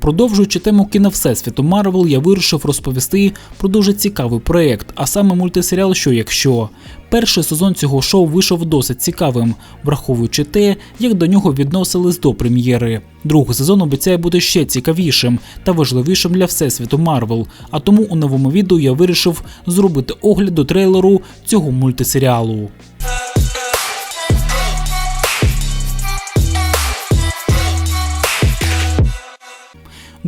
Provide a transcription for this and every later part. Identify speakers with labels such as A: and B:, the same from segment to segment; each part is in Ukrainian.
A: Продовжуючи тему кіно Всесвіту Марвел, я вирішив розповісти про дуже цікавий проєкт, а саме мультисеріал Що якщо. Перший сезон цього шоу вийшов досить цікавим, враховуючи те, як до нього відносились до прем'єри. Другий сезон обіцяє бути ще цікавішим та важливішим для всесвіту Марвел. А тому у новому відео я вирішив зробити огляд до трейлеру цього мультисеріалу.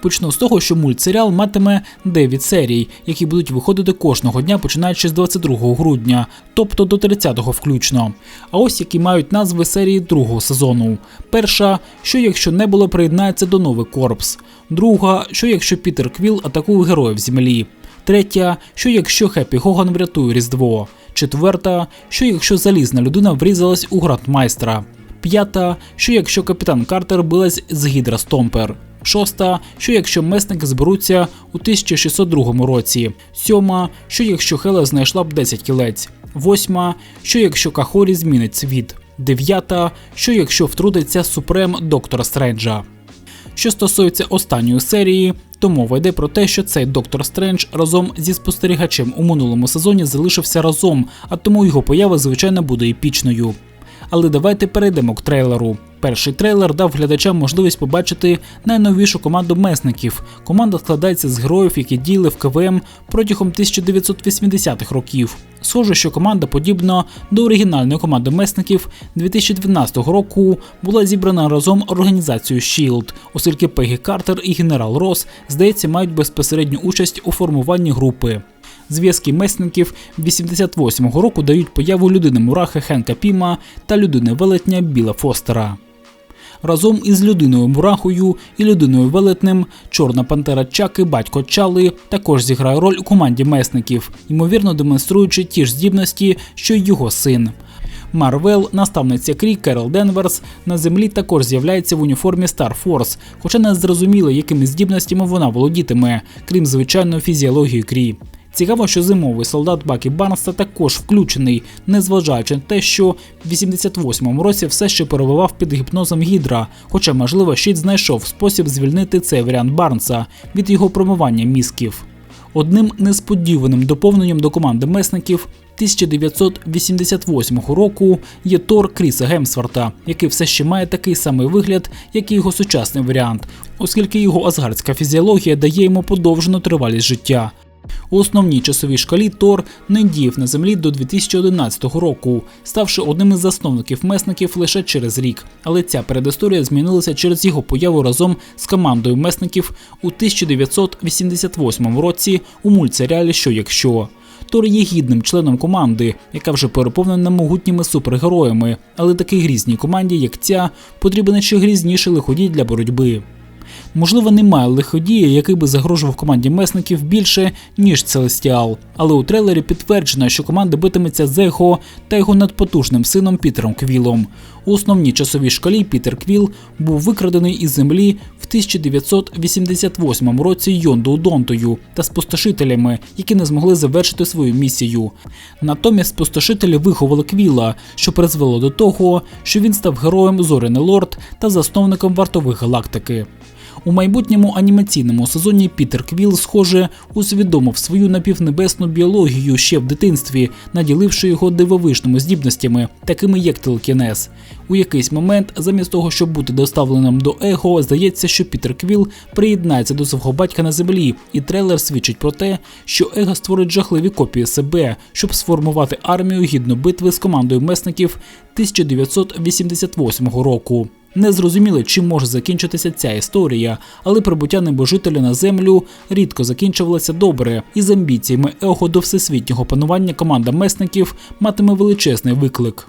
A: Почну з того, що мультсеріал матиме 9 серій, які будуть виходити кожного дня, починаючи з 22 грудня, тобто до 30-го включно. А ось які мають назви серії другого сезону. Перша, що якщо небуло приєднається до новий корпс. Друга, що якщо Пітер Квіл атакує героїв землі. Третя, що якщо Хеппі Гоган врятує Різдво. Четверта, що якщо залізна людина врізалась у грандмайстра. П'ята, що якщо капітан Картер билась з Гідра Стомпер. Шоста, що якщо месники зберуться у 1602 році. Сьома, що якщо Хела знайшла б 10 кілець. Восьма, що якщо Кахорі змінить світ. Дев'ята, що якщо втрутиться Супрем Доктора Стренджа. Що стосується останньої серії, то мова йде про те, що цей доктор Стрендж разом зі спостерігачем у минулому сезоні залишився разом, а тому його поява, звичайно, буде епічною. Але давайте перейдемо к трейлеру. Перший трейлер дав глядачам можливість побачити найновішу команду месників. Команда складається з героїв, які діяли в КВМ протягом 1980-х років. Схоже, що команда, подібно до оригінальної команди месників 2012 року, була зібрана разом організацією SHIELD, оскільки Пегі Картер і генерал Рос, здається, мають безпосередню участь у формуванні групи. Зв'язки месників 88-го року дають появу людини Мурахи Хенка Піма та людини велетня Біла Фостера. Разом із людиною Мурахою і людиною велетнем Чорна Пантера Чаки, батько Чали, також зіграє роль у команді месників, ймовірно демонструючи ті ж здібності, що й його син. Марвел, наставниця Крі Керол Денверс, на землі також з'являється в уніформі Star Force, хоча не зрозуміло, якими здібностями вона володітиме, крім звичайної фізіології Крі. Цікаво, що зимовий солдат Бакі Барнса також включений, незважаючи на те, що в 88-му році все ще перебував під гіпнозом Гідра, хоча, можливо, щит знайшов спосіб звільнити цей варіант Барнса від його промивання мізків. Одним несподіваним доповненням до команди месників 1988 року є Тор Кріса Гемсворта, який все ще має такий самий вигляд, як і його сучасний варіант, оскільки його азгардська фізіологія дає йому подовжену тривалість життя. У основній часовій шкалі Тор не діяв на землі до 2011 року, ставши одним із засновників месників лише через рік. Але ця передісторія змінилася через його появу разом з командою месників у 1988 році у мультсеріалі Що якщо. Тор є гідним членом команди, яка вже переповнена могутніми супергероями, але такій грізній команді, як ця, потрібен ще грізніший лиходій для боротьби. Можливо, немає лиходія, який би загрожував команді месників більше, ніж Целестіал. Але у трейлері підтверджено, що команда битиметься з Ехо та його надпотужним сином Пітером Квілом. У основній часовій шкалі Пітер Квіл був викрадений із землі в 1988 році Йонду Донтою та спустошителями, які не змогли завершити свою місію. Натомість спустошителі виховали Квіла, що призвело до того, що він став героєм Зорини Лорд та засновником вартових галактики. У майбутньому анімаційному сезоні Пітер Квіл, схоже, усвідомив свою напівнебесну біологію ще в дитинстві, наділивши його дивовижними здібностями, такими як телекінез. У якийсь момент, замість того, щоб бути доставленим до его, здається, що Пітер Квіл приєднається до свого батька на землі, і трейлер свідчить про те, що Его створить жахливі копії себе, щоб сформувати армію гідну битви з командою месників 1988 року. Не зрозуміли, чим може закінчитися ця історія, але прибуття небожителя на землю рідко закінчувалося добре, і з амбіціями его до всесвітнього панування команда месників матиме величезний виклик.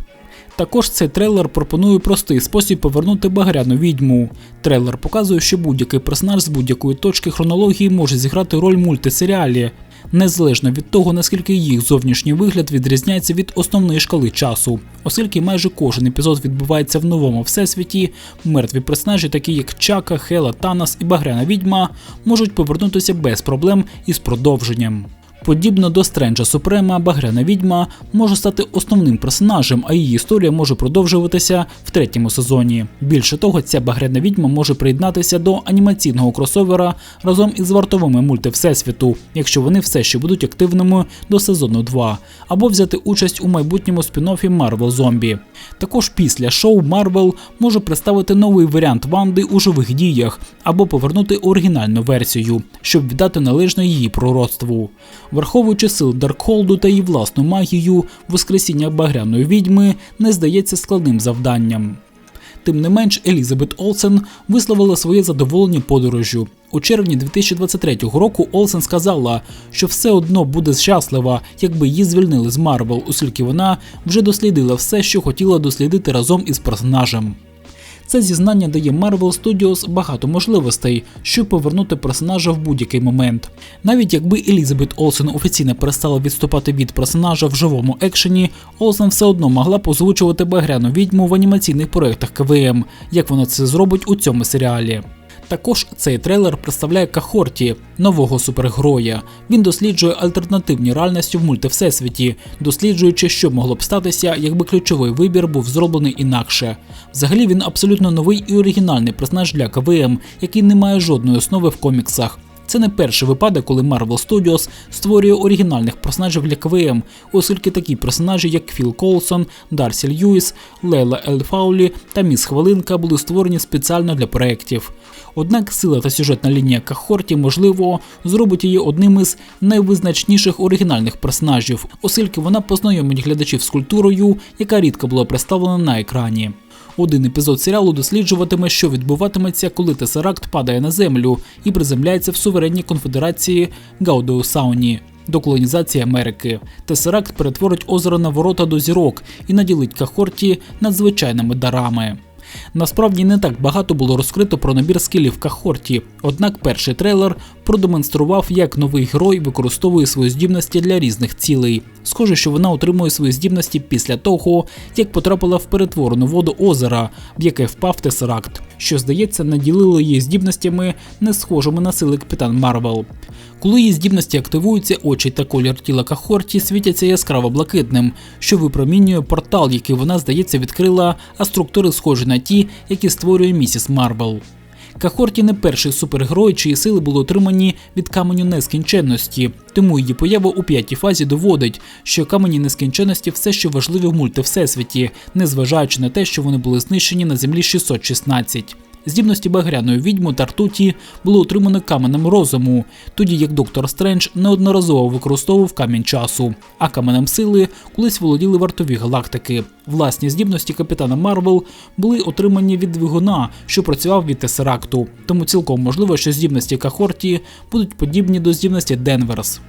A: Також цей трейлер пропонує простий спосіб повернути багряну відьму. Трейлер показує, що будь-який персонаж з будь-якої точки хронології може зіграти роль мультисеріалі, незалежно від того, наскільки їх зовнішній вигляд відрізняється від основної шкали часу. Оскільки майже кожен епізод відбувається в новому всесвіті, мертві персонажі, такі як Чака, Хела, Танас і Багряна відьма, можуть повернутися без проблем із продовженням. Подібно до Стренджа Супрема, Багряна відьма може стати основним персонажем, а її історія може продовжуватися в третьому сезоні. Більше того, ця багряна відьма може приєднатися до анімаційного кросовера разом із вартовими мульти Всесвіту, якщо вони все ще будуть активними до сезону 2, або взяти участь у майбутньому спін-оффі Marvel Zombie. Також після шоу Marvel може представити новий варіант Ванди у живих діях або повернути оригінальну версію, щоб віддати належне її пророцтву. Враховуючи сил Даркхолду та її власну магію, воскресіння багряної відьми не здається складним завданням. Тим не менш, Елізабет Олсен висловила своє задоволення подорожю. У червні 2023 року Олсен сказала, що все одно буде щаслива, якби її звільнили з Марвел, оскільки вона вже дослідила все, що хотіла дослідити разом із персонажем. Це зізнання дає Marvel Studios багато можливостей, щоб повернути персонажа в будь-який момент. Навіть якби Елізабет Олсен офіційно перестала відступати від персонажа в живому екшені, Олсен все одно могла б озвучувати багряну відьму в анімаційних проєктах КВМ, як вона це зробить у цьому серіалі. Також цей трейлер представляє Кахорті, нового супергероя. Він досліджує альтернативні реальності в мультивсесвіті, досліджуючи, що могло б статися, якби ключовий вибір був зроблений інакше. Взагалі він абсолютно новий і оригінальний персонаж для КВМ, який не має жодної основи в коміксах. Це не перший випадок, коли Marvel Studios створює оригінальних персонажів для КВМ, оскільки такі персонажі, як Філ Колсон, Дарсі Льюіс, Лейла Ель Фаулі та Міс Хвилинка були створені спеціально для проєктів. Однак сила та сюжетна лінія Кахорті, можливо, зробить її одним із найвизначніших оригінальних персонажів, оскільки вона познайомить глядачів з культурою, яка рідко була представлена на екрані. Один епізод серіалу досліджуватиме, що відбуватиметься, коли Тесеракт падає на землю і приземляється в суверенній конфедерації Гаудеусауні. До колонізації Америки Тесеракт перетворить озеро на ворота до зірок і наділить Кахорті надзвичайними дарами. Насправді не так багато було розкрито про набір скілів Кахорті, однак перший трейлер продемонстрував, як новий герой використовує свої здібності для різних цілей. Схоже, що вона отримує свої здібності після того, як потрапила в перетворену воду озера, в яке впав Тесеракт, що, здається, наділило її здібностями, не схожими на сили Капітан Марвел. Коли її здібності активуються, очі та колір тіла Кахорті світяться яскраво блакитним, що випромінює портал, який вона, здається, відкрила, а структури схожі на ті, які створює місіс Марвел. Кахорті не перший супергерой, чиї сили були отримані від каменю нескінченності, тому її поява у п'ятій фазі доводить, що камені нескінченності все ще важливі в мультивсесвіті, незважаючи на те, що вони були знищені на землі 616. Здібності багряної відьми та ртуті було отримано каменем розуму, тоді як доктор Стрендж неодноразово використовував камінь часу, а каменем сили колись володіли вартові галактики. Власні здібності капітана Марвел були отримані від двигуна, що працював від Тесеракту, тому цілком можливо, що здібності Кахорті будуть подібні до здібності Денверс.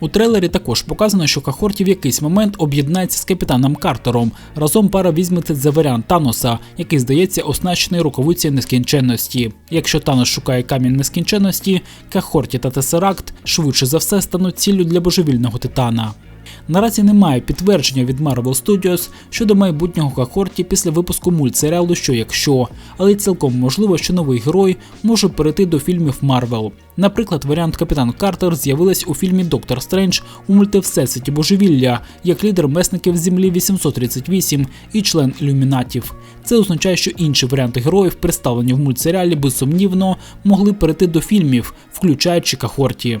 A: У трейлері також показано, що Кахорті в якийсь момент об'єднається з капітаном Картером. Разом пара візьметься за варіант Таноса, який здається оснащений рукавиці нескінченності. Якщо Танос шукає камінь нескінченності, Кахорті та Тесеракт швидше за все стануть ціллю для божевільного титана. Наразі немає підтвердження від Marvel Studios щодо майбутнього Кахорті після випуску мультсеріалу Що якщо, але цілком можливо, що новий герой може перейти до фільмів Марвел. Наприклад, варіант Капітан Картер з'явилась у фільмі Доктор Стрендж у мультивсесвіті Божевілля як лідер месників Землі 838 і член ілюмінатів. Це означає, що інші варіанти героїв, представлені в мультсеріалі, безсумнівно могли перейти до фільмів, включаючи Кахорті.